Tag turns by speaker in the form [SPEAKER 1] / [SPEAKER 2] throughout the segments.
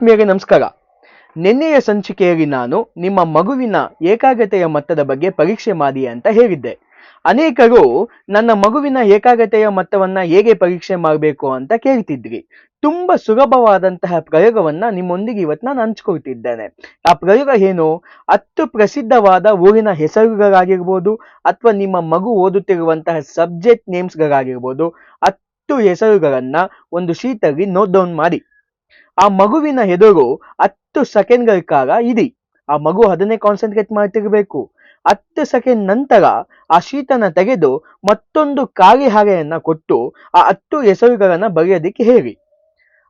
[SPEAKER 1] ಆತ್ಮೀಯರೇ ನಮಸ್ಕಾರ. ನಿನ್ನೆಯ ಸಂಚಿಕೆಯಲ್ಲಿ ನಾನು ನಿಮ್ಮ ಮಗುವಿನ ಏಕಾಗ್ರತೆಯ ಮಟ್ಟದ ಬಗ್ಗೆ ಪರೀಕ್ಷೆ ಮಾಡಿ ಅಂತ ಹೇಳಿದ್ದೆ. ಅನೇಕರು ನನ್ನ ಮಗುವಿನ ಏಕಾಗ್ರತೆಯ ಮಟ್ಟವನ್ನ ಹೇಗೆ ಪರೀಕ್ಷೆ ಮಾಡಬೇಕು ಅಂತ ಕೇಳ್ತಿದ್ರಿ. ತುಂಬಾ ಸುಲಭವಾದಂತಹ ಪ್ರಯೋಗವನ್ನ ನಿಮ್ಮೊಂದಿಗೆ ಇವತ್ತು ನಾನು ಹಂಚ್ಕೊಳ್ತಿದ್ದೇನೆ. ಆ ಪ್ರಯೋಗ ಏನು? ಹತ್ತು ಪ್ರಸಿದ್ಧವಾದ ಊರಿನ ಹೆಸರುಗಳಾಗಿರ್ಬೋದು ಅಥವಾ ನಿಮ್ಮ ಮಗು ಓದುತ್ತಿರುವಂತಹ ಸಬ್ಜೆಕ್ಟ್ ನೇಮ್ಸ್ಗಳಾಗಿರ್ಬೋದು ಹತ್ತು ಹೆಸರುಗಳನ್ನ ಒಂದು ಶೀಟಲ್ಲಿ ನೋಟ್ ಡೌನ್ ಮಾಡಿ. ಆ ಮಗುವಿನ ಎದುರು ಹತ್ತು ಸೆಕೆಂಡ್ಗಳ ಕಾಲ ಇಡಿ. ಆ ಮಗು ಅದನ್ನೇ ಕಾನ್ಸಂಟ್ರೇಟ್ ಮಾಡ್ತಿರ್ಬೇಕು. ಹತ್ತು ಸೆಕೆಂಡ್ ನಂತರ ಆ ಶೀತನ ತೆಗೆದು ಮತ್ತೊಂದು ಖಾಲಿ ಹಾಳೆಯನ್ನ ಕೊಟ್ಟು ಆ ಹತ್ತು ಹೆಸರುಗಳನ್ನ ಬರೆಯೋದಿಕ್ಕೆ ಹೇಳಿ.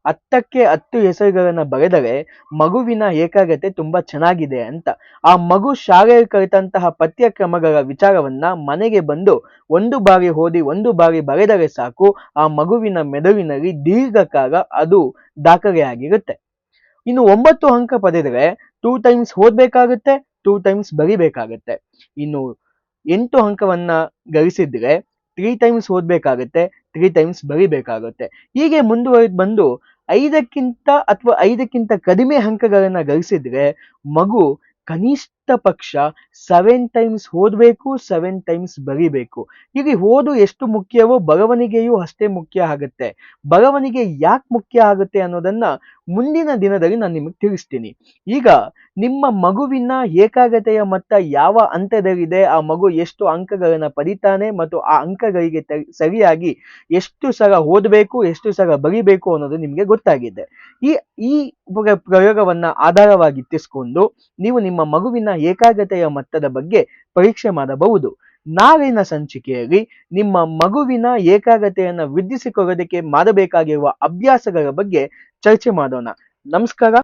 [SPEAKER 1] ಹತ್ತಕ್ಕೆ ಹತ್ತು ಹೆಸರುಗಳನ್ನ ಬರೆದರೆ ಮಗುವಿನ ಏಕಾಗ್ರತೆ ತುಂಬಾ ಚೆನ್ನಾಗಿದೆ ಅಂತ. ಆ ಮಗು ಶಾಲೆಯಲ್ಲಿ ಕಲಿತಂತಹ ಪಠ್ಯಕ್ರಮಗಳ ವಿಚಾರವನ್ನ ಮನೆಗೆ ಬಂದು ಒಂದು ಬಾರಿ ಓದಿ ಒಂದು ಬಾರಿ ಬರೆದರೆ ಸಾಕು. ಆ ಮಗುವಿನ ಮೆದುಳಿನಲ್ಲಿ ದೀರ್ಘಕಾಲ ಅದು ದಾಖಲೆಯಾಗಿರುತ್ತೆ. ಇನ್ನು ಒಂಬತ್ತು ಅಂಕ ಪಡೆದರೆ ಟೂ ಟೈಮ್ಸ್ ಓದ್ಬೇಕಾಗುತ್ತೆ ಟೂ ಟೈಮ್ಸ್ ಬರಿಬೇಕಾಗುತ್ತೆ. ಇನ್ನು ಎಂಟು ಅಂಕವನ್ನ ಗಳಿಸಿದ್ರೆ ತ್ರೀ ಟೈಮ್ಸ್ ಓದ್ಬೇಕಾಗುತ್ತೆ ತ್ರೀ ಟೈಮ್ಸ್ ಬರಿಬೇಕಾಗುತ್ತೆ. ಹೀಗೆ ಮುಂದುವರೆದು ಬಂದು ಐದಕ್ಕಿಂತ ಅಥವಾ ಐದಕ್ಕಿಂತ ಕಡಿಮೆ ಅಂಕಗಳನ್ನ ಗಳಿಸಿದ್ರೆ ಮಗು ಕನಿಷ್ಠ ಪಕ್ಷ ಸೆವೆನ್ ಟೈಮ್ಸ್ ಓದಬೇಕು ಸೆವೆನ್ ಟೈಮ್ಸ್ ಬರೀಬೇಕು. ಇಲ್ಲಿ ಓದು ಎಷ್ಟು ಮುಖ್ಯವೋ ಬರವಣಿಗೆಯೂ ಅಷ್ಟೇ ಮುಖ್ಯ ಆಗುತ್ತೆ. ಬರವಣಿಗೆ ಯಾಕೆ ಮುಖ್ಯ ಆಗುತ್ತೆ ಅನ್ನೋದನ್ನ ಮುಂದಿನ ದಿನದಲ್ಲಿ ನಾನು ನಿಮಗೆ ತಿಳಿಸ್ತೀನಿ. ಈಗ ನಿಮ್ಮ ಮಗುವಿನ ಏಕಾಗ್ರತೆಯ ಮಟ್ಟ ಯಾವ ಹಂತದಲ್ಲಿದೆ, ಆ ಮಗು ಎಷ್ಟು ಅಂಕಗಳನ್ನು ಪಡಿತಾನೆ ಮತ್ತು ಆ ಅಂಕಗಳಿಗೆ ಸರಿಯಾಗಿ ಎಷ್ಟು ಸಲ ಓದಬೇಕು, ಎಷ್ಟು ಸಲ ಬರಿಬೇಕು ಅನ್ನೋದು ನಿಮಗೆ ಗೊತ್ತಾಗಿದೆ. ಈ ಈ ಪ್ರ- ಪ್ರಯೋಗವನ್ನ ಆಧಾರವಾಗಿಟ್ಟಿಸ್ಕೊಂಡು ನೀವು ನಿಮ್ಮ ಮಗುವಿನ ಏಕಾಗ್ರತೆಯ ಮಟ್ಟದ ಬಗ್ಗೆ ಪರೀಕ್ಷೆ ಮಾಡಬಹುದು. ನಾಳಿನ ಸಂಚಿಕೆಯಲ್ಲಿ ನಿಮ್ಮ ಮಗುವಿನ ಏಕಾಗ್ರತೆಯನ್ನು ವೃದ್ಧಿಸಿಕೊಳ್ಳೋದಕ್ಕೆ ಮಾಡಬೇಕಾಗಿರುವ ಅಭ್ಯಾಸಗಳ ಬಗ್ಗೆ ಚರ್ಚೆ ಮಾಡೋಣ. ನಮಸ್ಕಾರ.